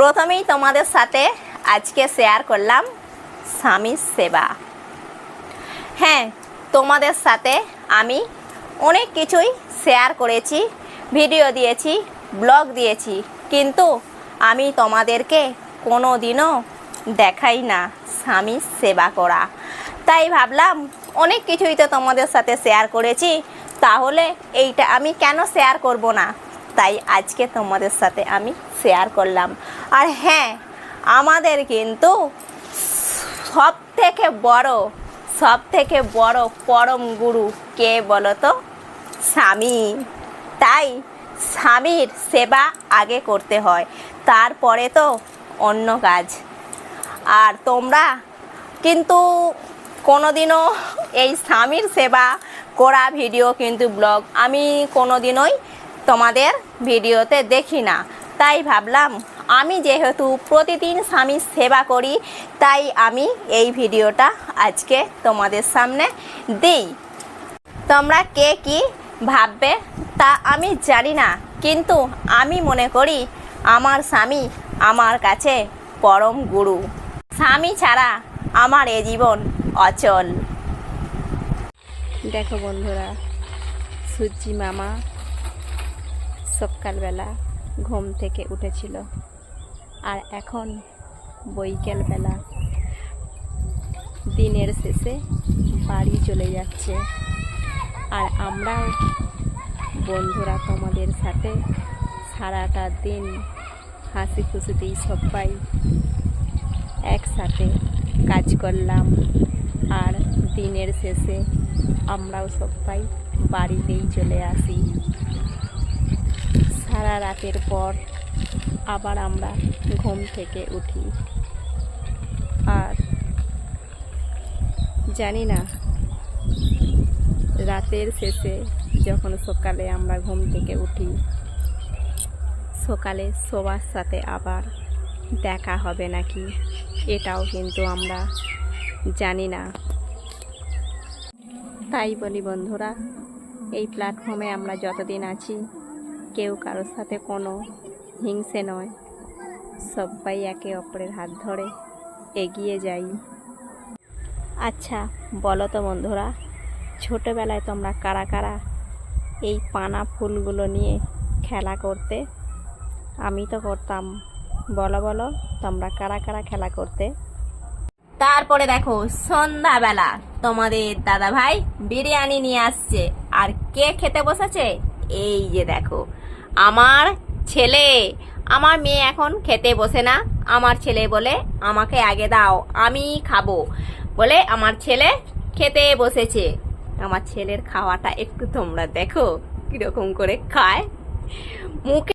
প্রথমেই তোমাদের সাথে আজকে শেয়ার করলাম স্বামীর সেবা। হ্যাঁ তোমাদের সাথে আমি অনেক কিছুই শেয়ার করেছি ভিডিও দিয়েছি ব্লগ দিয়েছি, কিন্তু আমি তোমাদেরকে কোনো দিনও দেখাই না স্বামীর সেবা করা। তাই ভাবলাম অনেক কিছুই তো তোমাদের সাথে শেয়ার করেছি, তাহলে এইটা আমি কেন শেয়ার করব না? তাই আজকে তোমাদের সাথে আমি শেয়ার করলাম। আর হ্যাঁ আমাদের কিন্তু সব থেকে বড় সব থেকে বড় পরম গুরু কে বলো তো স্বামী। তাই স্বামীর সেবা আগে করতে হয়, তারপরে তো অন্য কাজ। আর তোমরা কিন্তু কোনোদিনও এই স্বামীর সেবা করা ভিডিও কিন্তু ব্লগ আমি কোনোদিনই তোমাদের ভিডিওতে দেখি না। তাই ভাবলাম, আমি যেহেতু প্রতিদিন স্বামীর সেবা করি, তাই আমি এই ভিডিওটা আজকে তোমাদের সামনে দিই। তোমরা কে কি ভাববে তা আমি জানি না, কিন্তু আমি মনে করি আমার স্বামী আমার কাছে পরম গুরু। স্বামী ছাড়া আমার এ জীবন অচল। দেখো বন্ধুরা সূর্যি মামা সকালবেলা ঘুম থেকে উঠেছিল। আর এখন বৈকালবেলা। দিনের শেষে বাড়ি চলে যাচ্ছে। আর আমরাও বন্ধুরা তোমাদের সাথে সারাটা দিন হাসি খুশিতেই সবাই একসাথে কাজ করলাম। আর দিনের শেষে আমরাও সবাই বাড়িতেই চলে আসি। সারা রাতের পর আবার আমরা ঘুম থেকে উঠি। আর জানি না, রাতের শেষে যখন সকালে আমরা ঘুম থেকে উঠি, সকালে সবার সাথে আবার দেখা হবে নাকি, এটাও কিন্তু আমরা জানি না। তাই বলি বন্ধুরা, এই প্ল্যাটফর্মে আমরা যতদিন আছি কেউ কারোর সাথে কোনো হিংসে নয়। সবাই একে অপরের হাত ধরে এগিয়ে যাই। আচ্ছা বলো তো বন্ধুরা, ছোটোবেলায় তোমরা কারা কারা এই পানা ফুলগুলো নিয়ে খেলা করতে? আমি তো করতাম। বলো বলো, তোমরা কারা কারা খেলা করতে? তারপরে দেখো, সন্ধ্যাবেলা তোমাদের দাদা ভাই বিরিয়ানি নিয়ে আসছে। আর কে খেতে বসেছে? এই যে দেখো আমার ছেলে। আমার মেয়ে এখন খেতে বসে না। আমার ছেলে বলে, আমাকে আগে দাও, আমি খাব। বলে আমার ছেলে খেতে বসেছে। আমার ছেলের খাওয়াটা একটু তোমরা দেখো, কীরকম করে খায়। মুখে